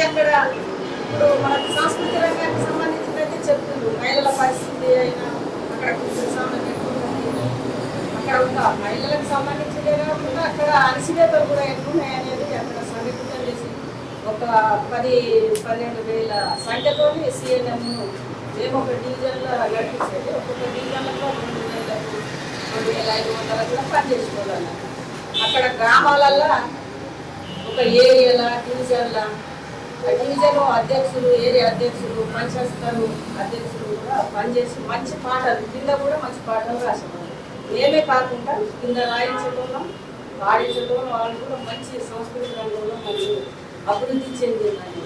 అంటే అక్కడ ఇప్పుడు మనకు సంస్కృతి రంగానికి సంబంధించినైతే చెప్తుంది. మహిళల పరిస్థితి అయినా అక్కడ కూర్చుని అక్కడ ఒక మహిళలకు సంబంధించిందే కాకుండా అక్కడ అణచివేతలు కూడా ఎక్కువ ఉన్నాయనేది అక్కడ సమీకృతం చేసి ఒక పది పన్నెండు వేల సంఖ్యతోని సిఎన్ఎం మేము ఒక డివిజన్లో నడిపించేది. ఒక్కొక్క డివిజన్లో రెండు వేలకు రెండు వేల ఐదు వందల కూడా పనిచేసుకోవాలి అక్కడ గ్రామాలల్లో ఒక ఏరియాల డివిజన్ల డివిజన్ అధ్యక్షులు ఏరియా అధ్యక్షులు పంచాయతీలు అధ్యక్షులు కూడా పనిచేసి మంచి పాటలు కింద కూడా మంచి పాటలు రాసేవాళ్ళు. ఏమే కాకుండా కింద రాయించడంలో పాడించడం వాళ్ళు కూడా మంచి సంస్కృతి రంగంలో మంచి అభివృద్ధి చెందిందండి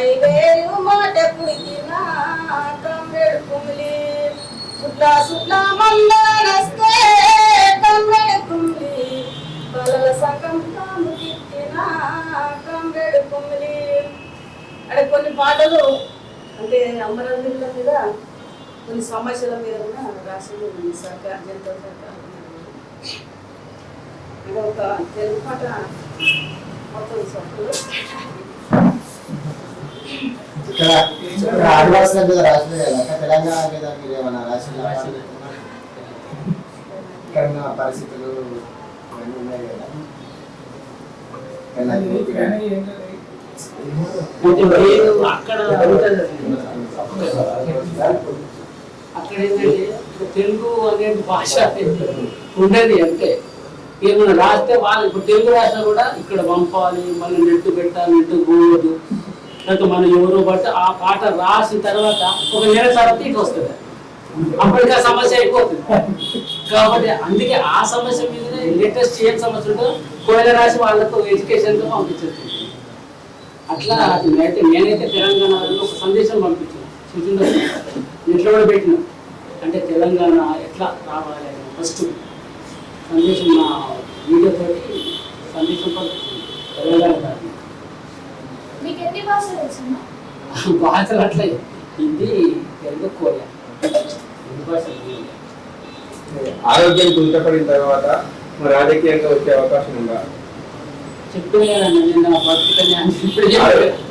పై వేలు మాట కుడికిన కమ్మెడుకుంది సుట్లా సుట్లా మందనస్తే కమ్మెడుకుంది బలల సగం కాము కిట్టిన కుమిలి అంటే కొన్ని పాటలు అంటే అమరావతిల మీద కొన్ని సమస్యల మీద కూడా రాసింది ఉంది సర్కార్ జనతా సర్కార్ ఒక తెలుగు పాట మొత్తం సభ్యులు ఆదివాసుల మీద రాసిన కదా తెలంగాణ మీద మీరు ఏమైనా రాసిన ఇక్కడ ఉన్న పరిస్థితులు ఇవన్నీ ఉన్నాయి కదా. కానీ అంటే మీరు అక్కడ ఏంటంటే తెలుగు అనేది భాష ఉండేది అంతే. ఏమైనా రాస్తే వాళ్ళు ఇప్పుడు తెలుగు రాసినా కూడా ఇక్కడ పంపాలి మళ్ళీ నెట్టు పెట్టాలి నెట్టు పోవద్దు. లేకపోతే మనం ఎవరో పడితే ఆ పాట రాసిన తర్వాత ఒక నెల తర్వాత ఇటు వస్తుంది. అప్పటికి ఆ సమస్య అయిపోతుంది. కాబట్టి అందుకే ఆ సమస్య మీదనే లేటెస్ట్ ఏం సమస్య ఉంటుందో కోయిల రాసి వాళ్ళకు ఎడ్యుకేషన్తో పంపించేస్తుంది అట్లా అది నేనైతే నేనైతే తెలంగాణలో ఒక సందేశం పంపించాను. సుచిందో ఇంట్లో కూడా పెట్టిన. అంటే తెలంగాణ ఎట్లా రావాలి అని ఫస్ట్ సందేశం నా వీడియోతో సందేశం పంపించాను. తెలంగాణ భాషలు అట్లా హిందీ తెలుగు కోరియా. ఆరోగ్యం కుదుటపడిన తర్వాత రాజకీయంగా వచ్చే అవకాశం ఉందా.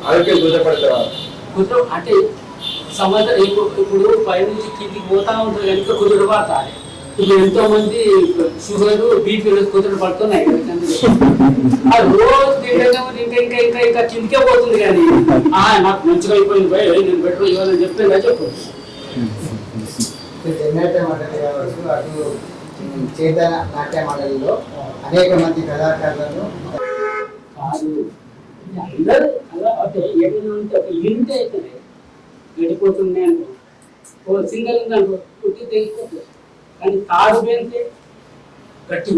ఆరోగ్యం కుదుటపడిన కుదురు అంటే సంవత్సరం ఇప్పుడు ఇప్పుడు పైనుంచి కిందికి పోతా ఉంటుంది కనుక కుదురు ఇప్పుడు ఎంతో మంది షుగర్ బీపీ కుదురు పడుతున్నాయి. ఆ రోజు తినడం ఇంకా ఇంకా ఇంకా ఇంకా కిందికే పోతుంది కానీ ఆ నాకు మంచిగా అయిపోయింది భయ నేను పెట్రోల్ ఇవ్వాలని చెప్పు. మండలి కావచ్చు అటు చేతన నాట్య మండలిలో అనేక మంది కళాకారులను కాదు. అందరూ అలా అంటే ఏమైనా ఉంటే ఒక లిమిట్ అవుతుంది గడిపోతుంది అనుకో. ఓ సింగల్ ఉంది అనుకో పుట్టి తెలిసిపోతుంది. కానీ తాడు అంటే గట్టి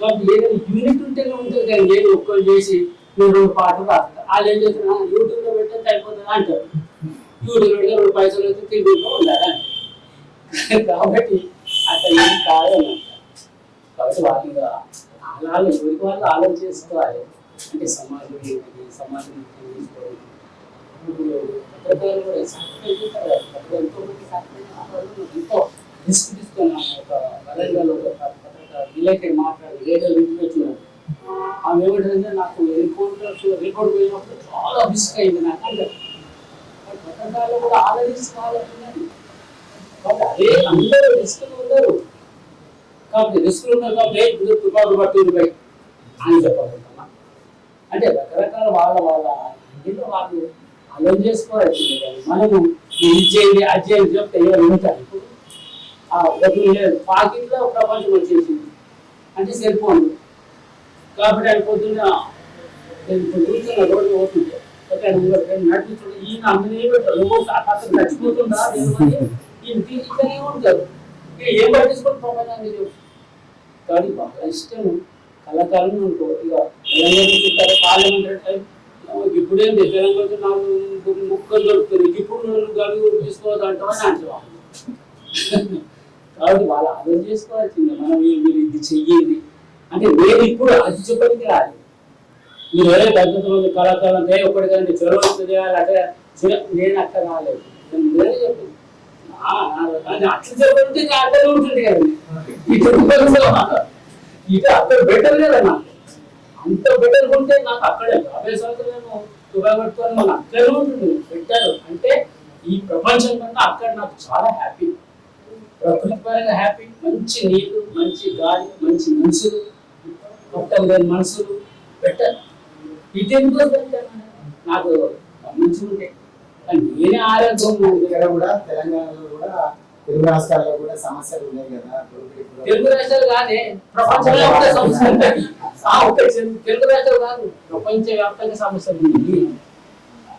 కాబట్టి ఏదైనా యూనిట్ ఉంటేనే ఉంటుంది కానీ నేను ఒక్కరు చేసి నేను రెండు పాటలు రాస్తారు వాళ్ళు ఏం చేస్తున్నా యూట్యూబ్లో పెట్టేది అయిపోతుంది అంటారు. యూట్యూబ్ పెడితే రెండు పైసలు అయితే తిరుగుతూ ఉండాలి? కాబట్టి అక్కడ ఏం కాదని అంటారు. కాబట్టి వాళ్ళు ఇక ఎవరికి వాళ్ళు ఆలోచన చేసుకోవాలి. అంటే సమాజం ఏంటి సమాజం ఏంటిది? ఇప్పుడు కూడా సాక్ష్యం ఎంతో మంది సాక్ష్యం ఎంతో తీసుకున్నాం ఒక వరంగల్ ఒక పత్రిక మాట్లాడి రేడియో ఆమె ఏమంటుందంటే నాకు రిపోర్ట్ రిపోర్ట్ పోయినప్పుడు చాలా రిస్క్ అయింది నాకు అంటే. కూడా ఆలోచించుకోవాలంటున్నాను కాబట్టి అదే అందరూ రిస్క్ ఉండరు కాబట్టి రిస్కులు ఉన్నారు కాబట్టి పట్టింది బయట అని చెప్పగలుగుతామా? అంటే రకరకాల వాళ్ళ వాళ్ళ ఇంట్లో వాళ్ళు అలం చేసుకోవాలి. మనము ఇది చేయండి అది చేయండి చెప్తే ఏమైనా ఉంటారు ఇప్పుడు ఆ వదిలి లేదు పాకెట్లో ప్రపంచం వచ్చేసింది. అంటే సెల్ ఫోన్ కాబట్టి ఆయన పొద్దున్న నేను రోడ్డు పోతుంటే ఈయన అమ్మనే పెట్టారు అతను చచ్చిపోతుందా ఈయన తీసుకునే ఉంటారు ఏం పట్టించుకొని ప్రపంచాన్ని కానీ బాగా ఇష్టం కళాకారులు అనుకో ఇక తెలంగాణ పార్లమెంటరీ టైం తెలంగాణ నాకు ముక్కలు దొరుకుతుంది ఇప్పుడు నువ్వు గడువు తీసుకోవద్దు అంటే అని కాబట్టి వాళ్ళు అర్థం చేసుకోవాల్సిందే మనం మీరు ఇది చెయ్యండి. అంటే నేను ఇప్పుడు అది చెప్పడానికి రాదు. మీరు వేరే పెద్ద మంది కళాకారులు ఏ ఒక్కడికంటే చొరవ చేయాలి అంటే నేను అక్కడ రాలేదు. నేను వేరే అట్లా చెప్పంటే అక్కడ ఉంటుంది కదా. ఇటు ఇటు అక్కడ బెటర్ కదా నాకు. అంత బెటర్ ఉంటే నాకు అక్కడే యాభై సంవత్సరాలు ఉపయోగపడుతుంది మన అక్కడే ఉంటుంది. బెటర్ అంటే ఈ ప్రపంచం కన్నా అక్కడ నాకు చాలా హ్యాపీ ప్రకృతి పరంగా హ్యాపీ మంచి నీళ్ళు మంచి గాలి మంచి మనుషులు మొత్తం లేని మనుషులు బెటర్ ఇటు ఎందుకు? నాకు మంచిగా ఉంటే కానీ నేనే ఆరోగ్యం ఇక్కడ కూడా తెలంగాణలో కూడా తెలుగు రాష్ట్రాల్లో కూడా సమస్యలు ఉన్నాయి కదా కూడా. తెలుగు రాష్ట్రాలు కాదే ప్రపంచంలో ఉండే సమస్యలు తెలుగు రాష్ట్రాలు కాదు ప్రపంచ వ్యాప్తంగా సమస్యలు ఉన్నాయి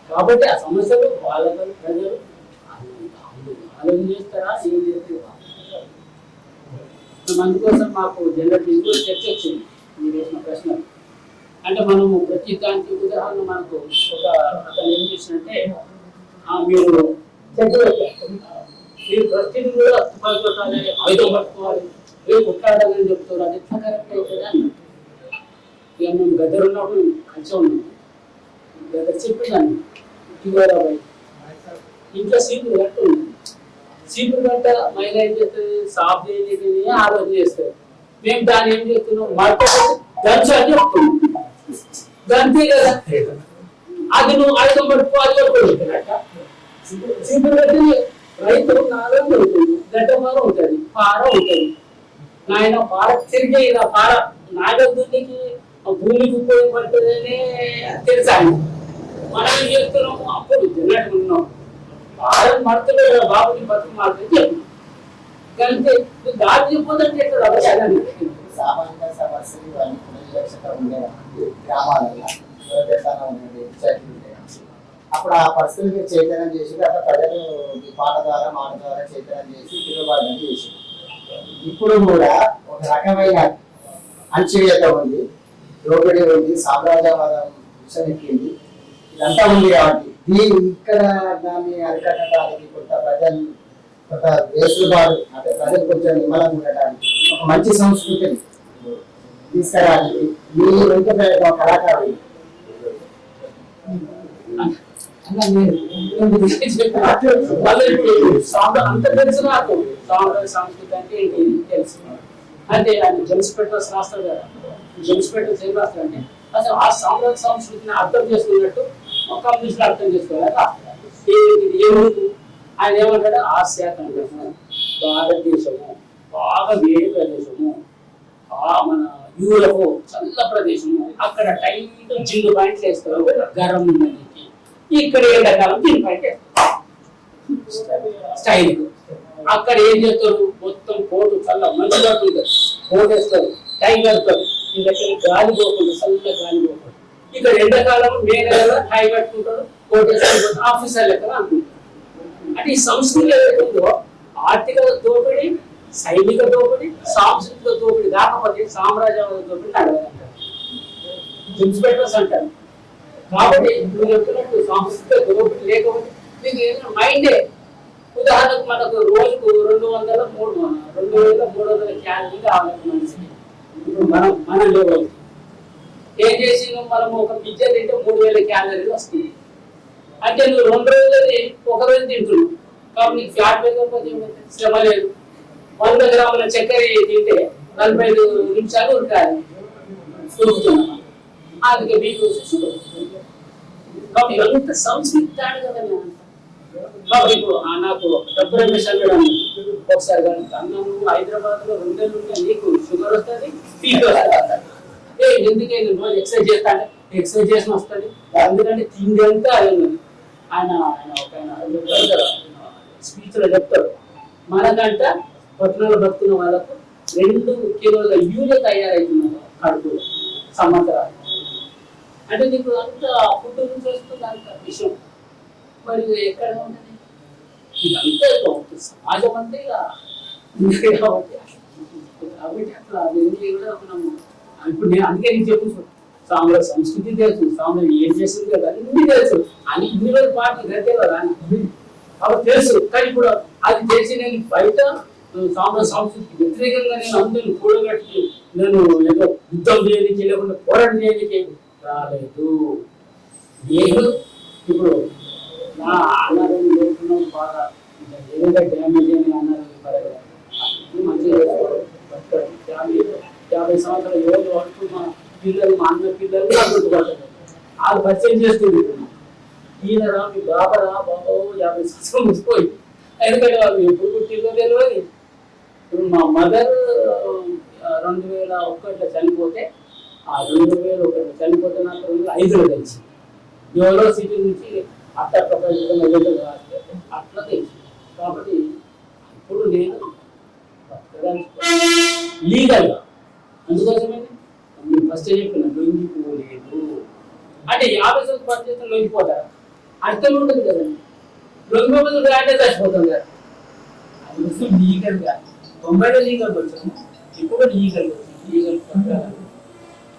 కాబట్టి ఆ సమస్యలు వాళ్ళ ప్రజలు ఆలోచన చేస్తారా? ఏం చేస్తారా అందుకోసం మాకు జనరల్ ఇంట్లో చర్చ వచ్చింది మీరు వేసిన ప్రశ్న అంటే మనము ప్రతి దానికి ఉదాహరణ మనకు ఒక అతను ఏం చేసినంటే మీరు మీరు ప్రతిదీ కూడా తుపాయి కొట్టాలి ఆయుధం పట్టుకోవాలి ఏ కొట్లాడాలని చెప్తారు. అది ఎట్లా కరెక్ట్ అవుతుంది? అని ఇక మేము గద్దరు ఉన్నప్పుడు కలిసి ఉన్నాం. గద్దరు చెప్పేదాన్ని. ఇంట్లో సీట్లు కరెక్ట్ ఉంది సీపులు కట్ట మహిళ ఏం చేస్తుంది? సాఫ్ చేయలేదు ఆలోచన చేస్తారు మేము దాన్ని ఏం చేస్తున్నాం? మాట దంచు అని చెప్తున్నాం. గంతే కదా. అది నువ్వు ఆయుధం అది చెప్పేట సింపుల్ కట్టి రైతు నాగం ఉంటుంది గడ్డమార ఉంటుంది పార ఉంటుంది. నాయన పార తిరిగి ఇలా పార నాగదునికి భూమికి ఉపయోగపడుతుందనే తెలుసా మనం ఏం చేస్తున్నాము? అప్పుడు జనాడు ఉన్నాం. పార మడతలు బాబుని బతుకు మాత్రం చెప్పు. కలితే దాటి చెప్పొద్దంటే ఇక్కడ అవసరం సామాజిక సమస్యలు అన్ని పునర్లక్షత ఉండేవి గ్రామాలలో దురదర్శనం ఉండేది చెట్లు అప్పుడు ఆ పరిస్థితులకి చైతన్యం చేసి అక్కడ ప్రజలు ఈ పాట ద్వారా మాట ద్వారా చైతన్యం చేసి తిరుగుబాటు చేసి ఇప్పుడు కూడా ఒక రకమైన అణచివేత ఉంది. దోపిడీ ఉంది సామ్రాజ్యవాదం విషయం ఎక్కింది ఇదంతా ఉంది కాబట్టి దీని ఇక్కడ దాన్ని అరికట్టడానికి కొంత ప్రజలు కొంత వేసులుబాటు అంటే ప్రజలు కొంచెం నిమ్మలంగా ఉండటానికి ఒక మంచి సంస్కృతిని తీసుకురావడానికి మీ వెంట ప్రయత్నం కళాకారులు అంత తెలుసు నాకు. సాంప్రదాయ సంస్కృతి అంటే ఏంటి? తెలుసు. అంటే ఆయన జెమ్స్ శాస్త్రం కదా. జెమ్స్ అంటే. అసలు ఆ సాంప్రదాయ సంస్కృతిని అర్థం చేసుకున్నట్టు ఒక కమ్యూనిస్ట్ అర్థం చేసుకోలేక ఎందుకు ఆయన ఏమంటాడు? ఆసియా ఖండము భారతదేశము బాగా వేడి ప్రదేశము. మన యూరప్ చల్ల ప్రదేశము. అక్కడ టైట్ జిల్లు పాయింట్లు వేస్తారు. గరం ఉన్నది ఇక్కడ ఎండాకాలం దీని పాయింట్ స్టైల్. అక్కడ ఏం చేస్తారు? మొత్తం కోటు చల్ల మంచి పడుతుంది కోట్ వేస్తారు టై కడతారు ఇంకా గాలి పోకుండా చల్ల గాలి పోకుండా ఇక్కడ ఎండాకాలం మే నెలలో టై కట్టుకుంటారు ఆఫీసర్ లెక్క అనుకుంటారు. అంటే ఈ సంస్కృతి ఏదైతే ఆర్థిక దోపిడీ సైనిక దోపిడీ సాంస్కృతిక దోపిడీ కాకపోతే సామ్రాజ్యవాద దోపిడీ నడవాలంటారు జిమ్స్ అంటారు. కాబట్టి నువ్వు చెప్తున్నట్టు సాంస్కృతిక దోపిడీ లేకపోతే మీకు ఏదైనా మైండే ఉదాహరణకు మనకు రోజుకు రెండు వందల మూడు వందల రెండు వేల మూడు వందల క్యాలరీ కావాలి మనిషికి ఇప్పుడు మనం మన లెవెల్ ఏం చేసి నువ్వు మనం ఒక పిజ్జా తింటే మూడు వేల క్యాలరీలు వస్తుంది అంటే నువ్వు రెండు రోజులది ఒక రోజు తింటున్నావు. కాబట్టి నీకు ఫ్యాట్ లేకపోతే శ్రమ లేదు. వంద గ్రాముల చక్కెర తింటే నలభై ఐదు నిమిషాలు ఉడకాలి ఉడుకుతున్నాం అందుకే మీకు షుగర్ కాబట్టి ఎంత సంస్కృతాడు కదా కాబట్టి ఇప్పుడు నాకు డబ్బు రమేష్ అన్నాడు ఒకసారి కానీ అన్న నువ్వు హైదరాబాద్లో రెండేళ్ళు ఉంటే నీకు షుగర్ వస్తుంది పీక్ వస్తుంది. ఎందుకు నేను రోజు ఎక్సర్సైజ్ చేస్తాను ఎక్సర్సైజ్ చేసిన వస్తాడు ఎందుకంటే తిండి అంతా ఆయన ఆయన ఆయన స్పీచ్లో చెప్తాడు. మనకంట పట్టణంలో బతుకున్న వాళ్ళకు రెండు కిలోల యూరియా తయారవుతున్నారు కడుపులో సంవత్సరాలు. అంటే నీకు అంత ఫుడ్ నుంచి వస్తుంది అంత విషయం. మరి ఎక్కడ ఉంటుంది? ఇదంతా సమాజం అంటే ఇక కాబట్టి కాబట్టి అట్లా. అవన్నీ కూడా మనము ఇప్పుడు నేను అందుకే నేను చెప్పు. సాంగ్ల సంస్కృతి తెలుసు సాంగ్ల ఏం చేస్తుంది కదా అన్ని తెలుసు. అని ఇన్ని రోజుల పాటు గతే కదా కాబట్టి తెలుసు కానీ ఇప్పుడు అది చేసి నేను బయట సాంప్ర సంస్కృతికి వ్యతిరేకంగా నేను అందరిని కూడగట్టి నేను ఏదో యుద్ధం చేయడానికి లేకుండా పోరాటం చేయడానికి రాలేదు. నేను ఇప్పుడు నా అనారోగ్యం లేకున్నాం బాగా ఏదైనా డ్యామేజ్ అని అన్నారు పడగల మంచిగా చేసుకోవడం, బతకడం. యాభై పది సంవత్సరాల యువత వరకు మా పిల్లలు మా అన్న పిల్లలు కూడా గుర్తుపడతారు వాళ్ళు పరిచయం చేస్తుంది ఈయనరా మీ బాబరా బాబో యాభై సంవత్సరాలు ముసిపోయి ఎందుకంటే వాళ్ళు ఎప్పుడు పుట్టిందో తెలియదు ఇప్పుడు మా మదర్ రెండు వేల ఒకటిలో చనిపోతే ఆ రెండు వేల ఒకటిలో చనిపోతే నాకు రెండు వేల ఐదులో తెలిసి ఎవరో సిటీ నుంచి అట్ట ప్రపంచంలో ఏదో అట్లా తెలిసి కాబట్టి ఇప్పుడు నేను లీగల్గా అందుకోసమే నేను ఫస్ట్ చెప్పిన లొంగిపోలేదు అంటే యాభై శాతం పరిస్థితులు లొంగిపోతారు అర్థం ఉంటుంది కదండి. లొంగిపోతుంది అంటే చచ్చిపోతుంది కదా. అది వస్తూ లీగల్గా తొంభైలో లీగల్ వచ్చాము ఇప్పుడు లీగల్ లీగల్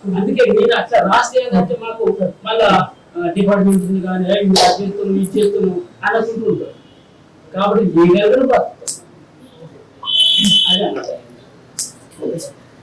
అందుకే నేను అట్లా రాస్తే అంటే మాకు మళ్ళా డిపార్ట్మెంట్ ఉంది కానీ "ఏయ్, మీరు అది చేస్తున్నాం ఇది చేస్తున్నాం అనుకుంటూ ఉంటారు కాబట్టి లీగల్గా బతుకుతాం అదే అన్నమాట